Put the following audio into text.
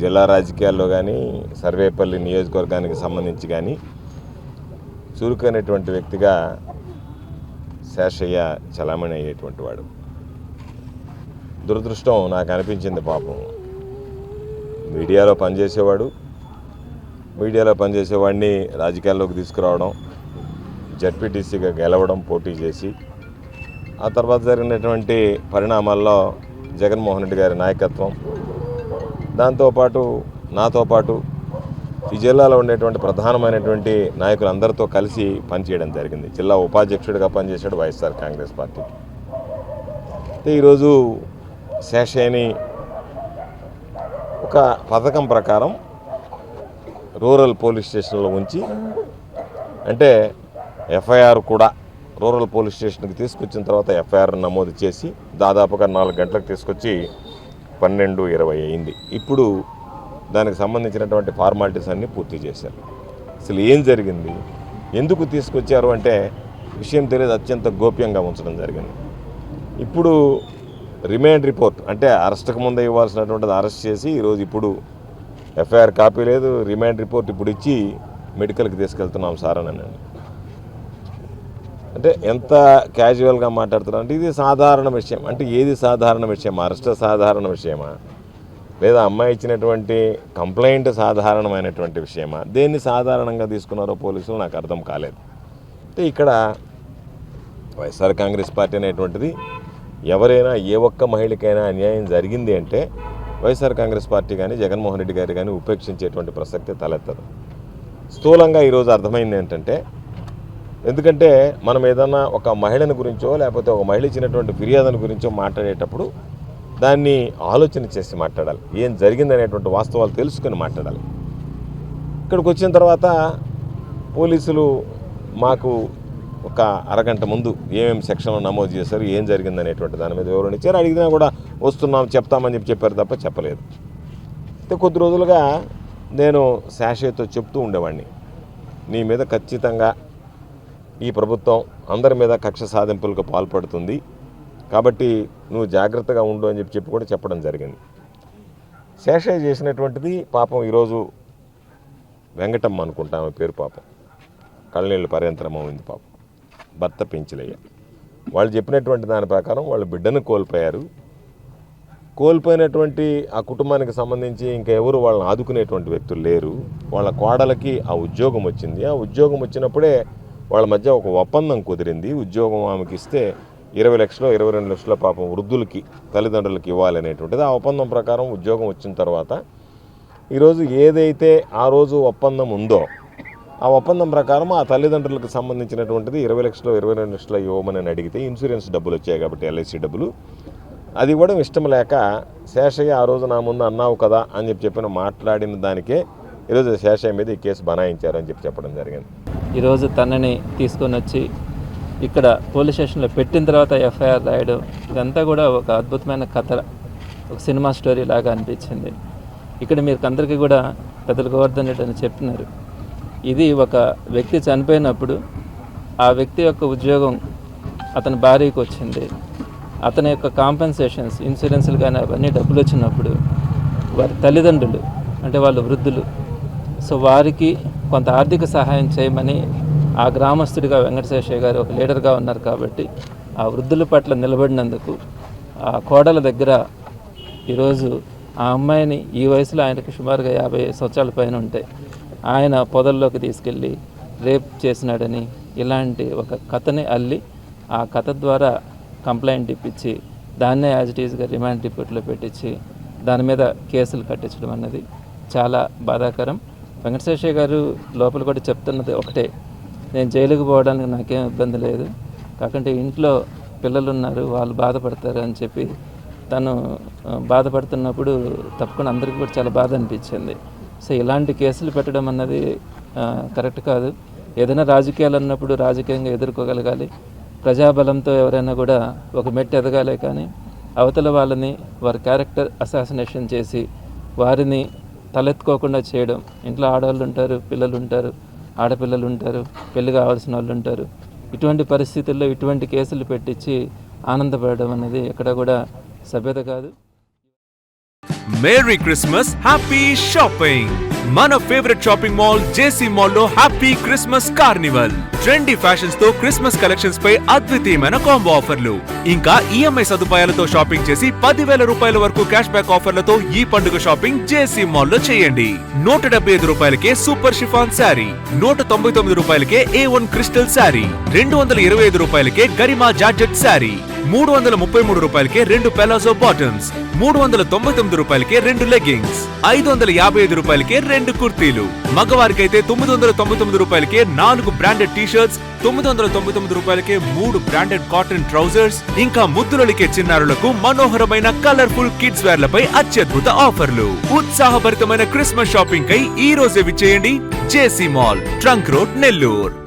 జిల్లా రాజకీయాల్లో కానీ సర్వేపల్లి నియోజకవర్గానికి సంబంధించి కానీ చురుకైనటువంటి వ్యక్తిగా శేషయ్య చలామణి అయ్యేటువంటి వాడు. దురదృష్టం నాకు అనిపించింది పాపం. మీడియాలో పనిచేసేవాడు మీడియాలో పనిచేసేవాడిని రాజకీయాల్లోకి తీసుకురావడం జడ్పీటీసీగా గెలవడం పోటీ చేసి ఆ తర్వాత జరిగినటువంటి పరిణామాల్లో జగన్మోహన్ రెడ్డి గారి నాయకత్వం దాంతోపాటు నాతో పాటు ఈ జిల్లాలో ఉండేటువంటి ప్రధానమైనటువంటి నాయకులందరితో కలిసి పనిచేయడం జరిగింది. జిల్లా ఉపాధ్యక్షుడిగా పనిచేశాడు వైఎస్ఆర్ కాంగ్రెస్ పార్టీ. అయితే ఈరోజు శేషయ్యని ఒక పథకం ప్రకారం రూరల్ పోలీస్ స్టేషన్లో ఉంచి అంటే ఎఫ్ఐఆర్ కూడా రూరల్ పోలీస్ స్టేషన్కి తీసుకొచ్చిన తర్వాత ఎఫ్ఐఆర్ నమోదు చేసి దాదాపుగా నాలుగు గంటలకు తీసుకొచ్చి పన్నెండు ఇరవై అయింది. ఇప్పుడు దానికి సంబంధించినటువంటి ఫార్మాలిటీస్ అన్నీ పూర్తి చేశారు. అసలు ఏం జరిగింది? ఎందుకు తీసుకొచ్చారు అంటే విషయం తెలియదు అత్యంత గోప్యంగా ఉంచడం జరిగింది. ఇప్పుడు రిమైండ్ రిపోర్ట్ అంటే అరెస్ట్కు ముందే ఇవ్వాల్సినటువంటిది అరెస్ట్ చేసి ఈరోజు ఇప్పుడు ఎఫ్ఐఆర్ కాపీ లేదు రిమైండ్ రిపోర్ట్ ఇప్పుడు ఇచ్చి మెడికల్కి తీసుకెళ్తున్నాం సార్ అని అంటే ఎంత క్యాజువల్గా మాట్లాడుతున్నారు అంటే ఇది సాధారణ విషయం. అంటే ఏది సాధారణ విషయం? అరెస్ట్ సాధారణ విషయమా? లేదా అమ్మాయి ఇచ్చినటువంటి కంప్లైంట్ సాధారణమైనటువంటి విషయమా? దేన్ని సాధారణంగా తీసుకున్నారో పోలీసులు నాకు అర్థం కాలేదు. అంటే ఇక్కడ వైఎస్ఆర్ కాంగ్రెస్ పార్టీ అనేటువంటిది ఎవరైనా ఏ ఒక్క మహిళకైనా అన్యాయం జరిగింది అంటే వైఎస్ఆర్ కాంగ్రెస్ పార్టీ కానీ జగన్మోహన్ రెడ్డి గారు కానీ ఉపేక్షించేటువంటి ప్రసక్తి తలెత్తదు. స్థూలంగా ఈరోజు అర్థమైంది ఏంటంటే ఎందుకంటే మనం ఏదన్నా ఒక మహిళను గురించో లేకపోతే ఒక మహిళ ఇచ్చినటువంటి ఫిర్యాదుని గురించో మాట్లాడేటప్పుడు దాన్ని ఆలోచన చేసి మాట్లాడాలి. ఏం జరిగిందనేటువంటి వాస్తవాలు తెలుసుకొని మాట్లాడాలి. ఇక్కడికి వచ్చిన తర్వాత పోలీసులు మాకు ఒక అరగంట ముందు ఏమేమి సెక్షన్లో నమోదు చేశారు ఏం జరిగిందనేటువంటి దాని మీద వివరణ ఇచ్చారు. అడిగినా కూడా వస్తున్నాం చెప్తామని చెప్పి చెప్పారు తప్ప చెప్పలేదు. అయితే కొద్ది రోజులుగా నేను శాషయ్యతో చెప్తూ ఉండేవాడిని. నీ మీద ఖచ్చితంగా ఈ ప్రభుత్వం అందరి మీద కక్ష సాధింపులకు పాల్పడుతుంది. కాబట్టి నువ్వు జాగ్రత్తగా ఉండు అని చెప్పి చెప్పి కూడా చెప్పడం జరిగింది. శేషయ్య చేసినటువంటిది పాపం ఈరోజు వెంకటమ్మ అనుకుంటాం ఆమె పేరు పాపం. కళ్ళనీళ్ళు పర్యంతరమైంది పాపం. భర్త పెంచిలయ్య వాళ్ళు చెప్పినటువంటి దాని ప్రకారం వాళ్ళు బిడ్డను కోల్పోయారు. కోల్పోయినటువంటి ఆ కుటుంబానికి సంబంధించి ఇంకా ఎవరు వాళ్ళని ఆదుకునేటువంటి వ్యక్తులు లేరు. వాళ్ళ కోడలకి ఆ ఉద్యోగం వచ్చింది. ఆ ఉద్యోగం వచ్చినప్పుడే వాళ్ళ మధ్య ఒక ఒప్పందం కుదిరింది. ఉద్యోగం ఆమెకి ఇస్తే ఇరవై లక్షలు ఇరవై రెండు లక్షల పాపం వృద్ధులకి తల్లిదండ్రులకి ఇవ్వాలనేటువంటిది ఆ ఒప్పందం ప్రకారం ఉద్యోగం వచ్చిన తర్వాత ఈరోజు ఏదైతే ఆ రోజు ఒప్పందం ఉందో ఆ ఒప్పందం ప్రకారం ఆ తల్లిదండ్రులకు సంబంధించినటువంటిది ఇరవై లక్షలు ఇరవై రెండు లక్షలు ఇవ్వమని అడిగితే ఇన్సూరెన్స్ డబ్బులు వచ్చాయి కాబట్టి ఎల్ఐసి డబ్బులు. అది ఇవ్వడం ఇష్టం లేక శేషయ్య ఆ రోజు నా ముందు అన్నావు కదా అని చెప్పి చెప్పిన మాట్లాడిన దానికే ఈరోజు శేషయ్య మీద ఈ కేసు బనాయించారు అని చెప్పి చెప్పడం జరిగింది. ఈరోజు తనని తీసుకొని వచ్చి ఇక్కడ పోలీస్ స్టేషన్లో పెట్టిన తర్వాత ఎఫ్ఐఆర్ రాయడం ఇదంతా కూడా ఒక అద్భుతమైన కథ ఒక సినిమా స్టోరీ లాగా అనిపించింది. ఇక్కడ మీరు అందరికీ కూడా పెద్దలు గోవర్ధన్ రెడ్డి అని చెప్తున్నారు ఇది ఒక వ్యక్తి చనిపోయినప్పుడు ఆ వ్యక్తి యొక్క ఉద్యోగం అతని భార్యకు వచ్చింది. అతని యొక్క కాంపెన్సేషన్స్ ఇన్సూరెన్స్లు కానీ అవన్నీ డబ్బులు వచ్చినప్పుడు వారి తల్లిదండ్రులు అంటే వాళ్ళు వృద్ధులు సో వారికి కొంత ఆర్థిక సహాయం చేయమని ఆ గ్రామస్తుడిగా వెంకటశేషయ్య గారు ఒక లీడర్గా ఉన్నారు కాబట్టి ఆ వృద్ధుల పట్ల నిలబడినందుకు ఆ కోడల దగ్గర ఈరోజు ఆ అమ్మాయిని ఈ వయసులో ఆయనకు సుమారుగా యాభై సంవత్సరాల పైన ఉంటాయి ఆయన పొదల్లోకి తీసుకెళ్ళి రేప్ చేసినాడని ఇలాంటి ఒక కథని అల్లి ఆ కథ ద్వారా కంప్లైంట్ ఇప్పించి దాన్నే యాజ్ ఇట్ ఈజ్గా రిమాండ్ రిపోర్ట్లో పెట్టించి దాని మీద కేసులు కట్టించడం అన్నది చాలా బాధాకరం. వెంకటశేషయ్య గారు లోపల కూడా చెప్తున్నది ఒకటే. నేను జైలుకు పోవడానికి నాకేం ఇబ్బంది లేదు. కాకుంటే ఇంట్లో పిల్లలు ఉన్నారు వాళ్ళు బాధపడతారు అని చెప్పి తను బాధపడుతున్నప్పుడు తప్పకుండా అందరికీ కూడా చాలా బాధ అనిపించింది. సో ఇలాంటి కేసులు పెట్టడం అన్నది కరెక్ట్ కాదు. ఏదైనా రాజకీయాలు అన్నప్పుడు రాజకీయంగా ఎదుర్కోగలగాలి. ప్రజాబలంతో ఎవరైనా కూడా ఒక మెట్టు ఎదగాలే కానీ అవతల వాళ్ళని వారి క్యారెక్టర్ అసాసినేషన్ చేసి వారిని తలెత్తుకోకుండా చేయడం. ఇంట్లో ఆడవాళ్ళు ఉంటారు పిల్లలు ఉంటారు ఆడపిల్లలు ఉంటారు పెళ్ళి కావాల్సిన వాళ్ళు ఉంటారు. ఇటువంటి పరిస్థితుల్లో ఇటువంటి కేసులు పెట్టించి ఆనందపడడం అనేది ఎక్కడ కూడా సభ్యత కాదు. మేరీ క్రిస్మస్ హ్యాపీ షాపింగ్ మన ఫేవరెట్ షాపింగ్ మాల్ జేసీ మాల్లో హ్యాపీ క్రిస్మస్ కార్నివల్ ట్రెండీ ఫ్యాషన్స్తో క్రిస్మస్ కలెక్షన్స్ పై అద్వితీయమైన కాంబో ఆఫర్లు ఇంకా ఈఎంఐ సదుపాయాలతో షాపింగ్ చేసి పదివేల రూపాయల వరకు క్యాష్ బ్యాక్ ఆఫర్లతో ఈ పండుగ షాపింగ్ జేసీ మాల్లో చేయండి. నూట డెబ్బై ఐదు రూపాయలకే సూపర్ షిఫాన్ శారీ నూట తొంభై తొమ్మిది రూపాయలకే ఏ వన్ క్రిస్టల్ శారీ రెండు వందల ఇరవై ఐదు రూపాయలకే గరిమా జార్జెట్ శారీ మూడు వందల ముప్పై మూడు రూపాయలకే రెండు పెలాజో బాటమ్స్ మూడు వందల తొంభై తొమ్మిది రూపాయలకే రెండు లెగ్గింగ్స్ ఐదు వందల యాభై ఐదు రూపాయలకే రెండు కుర్తీలు. మగవారికైతే తొమ్మిది వందల తొంభై తొమ్మిది రూపాయలకే నాలుగు బ్రాండెడ్ టీషర్ట్స్ తొమ్మిది వందల తొంభై తొమ్మిది రూపాయలకే మూడు బ్రాండెడ్ కాటన్ ట్రౌజర్స్ ఇంకా ముద్దులొలికే చిన్నారులకు మనోహరమైన కలర్ఫుల్ కిడ్స్ వేర్లపై అత్యద్భుత ఆఫర్లు. ఉత్సాహభరితమైన క్రిస్మస్ షాపింగ్ కై ఈ రోజే విచ్చేయండి. JC mall trunk road Nellore.